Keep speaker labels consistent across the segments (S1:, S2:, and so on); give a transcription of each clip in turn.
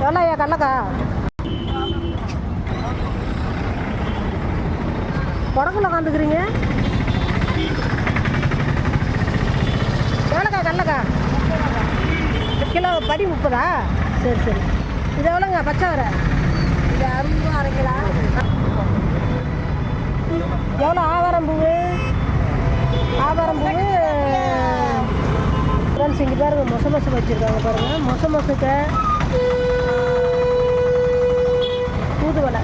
S1: எவ்வளோ ஐயா கடலக்கா குடங்குல உட்காந்துக்கிறீங்க எவ்வளோக்கா கடலக்கா கிலோ படி முப்பதா? சரி சரி. இது எவ்வளோங்க பச்சை வர இது அறுபது அரை கிலோ எவ்வளோ ஆவாரம் பூவு? ஆவாரம் பூவு ஃப்ரெண்ட்ஸ் இங்கே பாருங்க மொச மொசம் வச்சுருக்காங்க பாருங்கள் மொச மொசத்தை தூதுவளை.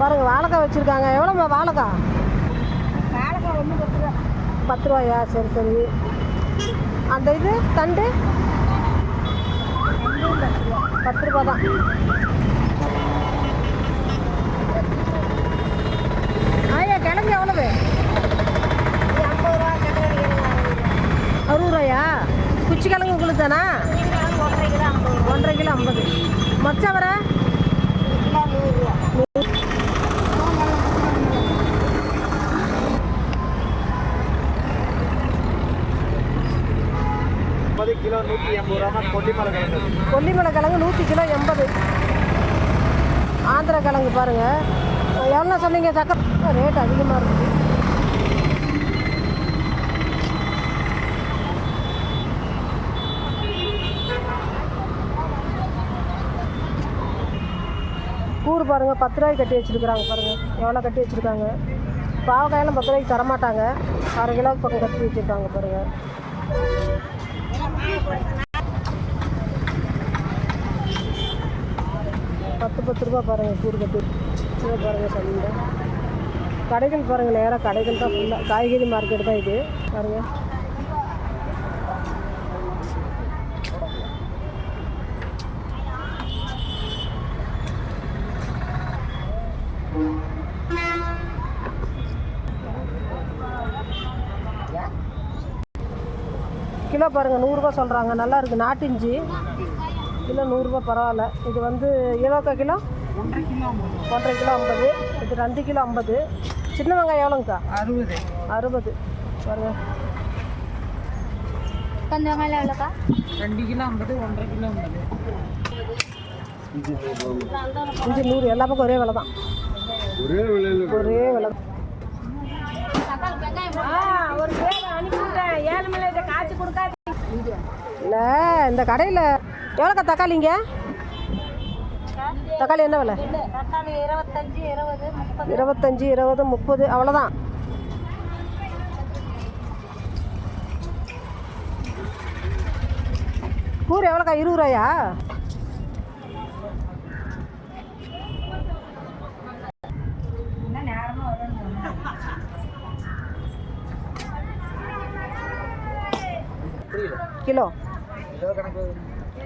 S1: பாருங்க வாழைக்காய் வச்சுருக்காங்க. எவ்வளோம்மா வாழைக்காய்? வாழைக்காய் ஒன்று பத்து ரூபா. பத்து ரூபாயா? சரி சரி. அந்த இது தண்டு? பத்து ரூபா தான். ஆயா கிழங்கு எவ்வளவு? அறுபது ரூபாயா? குச்சி கிழங்கு உங்களுக்கு தானா? ஐம்பது. மொச்சை வர?
S2: ஐம்பது கிலோ நூற்றி எண்பது ரூபா கொல்லிமலை கிழங்கு.
S1: கொல்லிமலை கிழங்கு நூற்றி கிலோ எண்பது. ஆந்திரா கிழங்கு பாருங்கள் எவ்வளோ சொன்னீங்க? சக்கரை ரேட் அதிகமாக இருக்குது கூறு பாருங்கள் பத்து ரூபாய்க்கு கட்டி வச்சுருக்குறாங்க பாருங்கள் எவ்வளோ கட்டி வச்சுருக்காங்க? பாவக்காயெல்லாம் பத்து ரூபாய்க்கு தரமாட்டாங்க. அரை கிலோவுக்கு பக்கம் கட்டி வச்சுருக்காங்க பாருங்கள் பத்து பத்து ரூபா பாருங்கள் கூறு கட்டி. இதை பாருங்கள் சந்தை கடைகள் பாருங்கள் நேராக கடைகள் தான் ஃபுல்லாக காய்கறி மார்க்கெட் தான் இது. பாருங்கள் கிலோ பாருங்கள் நூறுரூவா சொல்கிறாங்க நல்லா இருக்குது நாட்டு இஞ்சி கிலோ நூறுரூவா பரவாயில்ல. இது வந்து எவ்வளோக்கா கிலோ?
S2: ஒன்றரை கிலோ
S1: ஒன்றரை கிலோ ஐம்பது. இது ரெண்டு கிலோ ஐம்பது. சின்ன வெங்காயம் எவ்வளோங்கக்கா?
S2: அறுபது.
S1: அறுபது. பாருங்க.
S3: கொஞ்சம் வெங்காயம் எவ்வளோக்கா?
S2: ரெண்டு கிலோ ஐம்பது ஒன்றரை கிலோ ஐம்பது.
S1: இஞ்சி நூறு. எல்லா பக்கம் ஒரே விலை தான்
S2: ஒரே விலையில்
S1: ஒரே விலை தான்
S3: ஒரு
S1: இல்லை இந்த கடையில் எவ்வளோக்கா தக்காளிங்க? தக்காளி என்ன விலை?
S3: தக்காளி இருபத்தஞ்சு இருபது முப்பது.
S1: இருபத்தஞ்சி இருபது முப்பது அவ்வளோதான். கூறு எவ்வளோக்கா? இருபது ரூபாயா? கிலோ.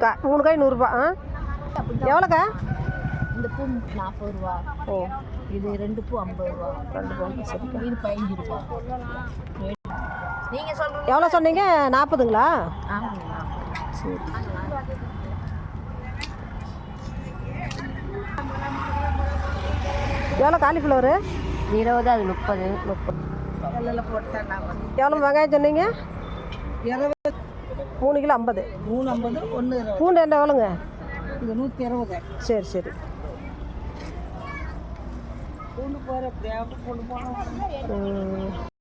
S1: கா மூணு காய் நூறுரூபா ஆ? எவ்வளோக்கா?
S3: இந்த பூ நாற்பது ரூபா.
S1: ஓ.
S3: இது ரெண்டு பூ ஐம்பது ரூபா.
S1: ரெண்டு பவுன் சரிக்கா.
S3: இது பதினஞ்சு ரூபா. நீங்கள் சொல்கிறீங்க
S1: எவ்வளோ சொன்னீங்க? நாற்பதுங்களா?
S3: ஆமாங்களா
S1: சரி. எவ்வளோ காலிஃப்ளவரு?
S3: இருபது அது முப்பது
S1: முப்பது. எவ்வளோ வெங்காயம் சொன்னீங்க?
S2: இருபது.
S1: மூணு கிலோ ஐம்பது.
S2: மூணு ஐம்பது ஒன்று
S1: பூண்டு என்ன எவ்வளோங்க
S2: இது நூற்றி இருபது
S1: சரி சரி.
S2: பூண்டு போகிற எப்படியாவது கொண்டு போனோம்
S1: ம்.